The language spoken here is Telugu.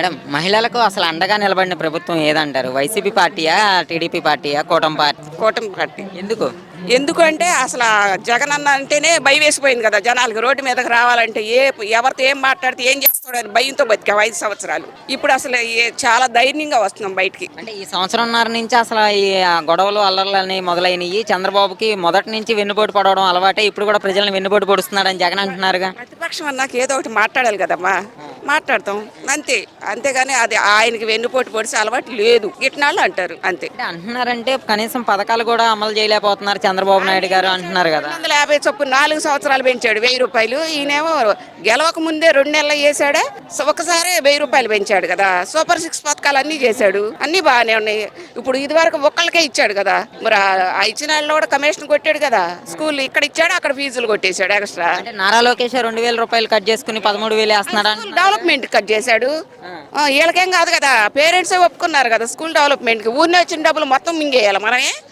మేడం మహిళలకు అసలు అండగా నిలబడిన ప్రభుత్వం ఏదంటారు? వైసీపీ పార్టీయా టీడీపీ పార్టీయా కూటమి పార్టీ? కూటమి పార్టీ. ఎందుకు? ఎందుకంటే అసలు జగన్ అన్న అంటేనే భయం వేసిపోయింది కదా జనాలకు. రోడ్డు మీదకి రావాలంటే ఏ ఎవరితో ఏం మాట్లాడితే ఏం చేస్తాడని భయంతో బతికాం ఐదు సంవత్సరాలు. ఇప్పుడు అసలు చాలా ధైర్యంగా వస్తున్నాం బయటికి. అంటే ఈ సంవత్సరంన్నర నుంచి అసలు ఈ గొడవలు అల్లర్లని మొదలైనవి చంద్రబాబుకి మొదటి నుంచి వెన్నుపోటు పడవడం అలవాటే. ఇప్పుడు కూడా ప్రజలను వెన్నుపోటు పొడుస్తున్నాడని జగన్ అంటున్నారుగా. ప్రతిపక్షం అన్నాక ఏదో ఒకటి మాట్లాడాలి కదమ్మా. మాట్లాడతాం. అంతే. అంతేగాని అది ఆయనకి వెన్నుపోటు పొడిచి అలవాటు లేదు. గిట్నాళ్ళు అంటారు. అంతే. అంటే అంటున్నారంటే కనీసం పథకాలు కూడా అమలు చేయలేకపోతున్నారు చంద్రబాబు నాయుడు గారు అంటున్నారు కదా. వందల యాభై చొప్పున నాలుగు సంవత్సరాలు పెంచాడు వెయ్యి రూపాయలు. ఈయనేమో గెలవక ముందే రెండు నెలలు చేశాడే ఒకసారి వెయ్యి రూపాయలు పెంచాడు కదా. సూపర్ సిక్స్ పథకాలు అన్ని చేశాడు. అన్ని బాగానే ఉన్నాయి. ఇప్పుడు ఇది వరకు ఒక్కళ్ళకే ఇచ్చాడు కదా. మరి ఆ- ఇచ్చిన వాళ్ళు కూడా కమిషన్ కొట్టాడు కదా. స్కూల్ ఇక్కడ ఇచ్చాడు అక్కడ ఫీజులు కొట్టేశాడు ఎక్స్ట్రా. నారా లోకేష్ రెండు వేల రూపాయలు కట్ చేసుకుని పదమూడు వేలు వేస్తున్నాడు డెవలప్మెంట్ కట్ చేశాడు. ఆ, వీళ్ళకేం కాదు కదా పేరెంట్సే ఒప్పుకున్నారు కదా స్కూల్ డెవలప్మెంట్కి ఊరినే వచ్చిన డబ్బులు మొత్తం మింగేయాలి మనమే.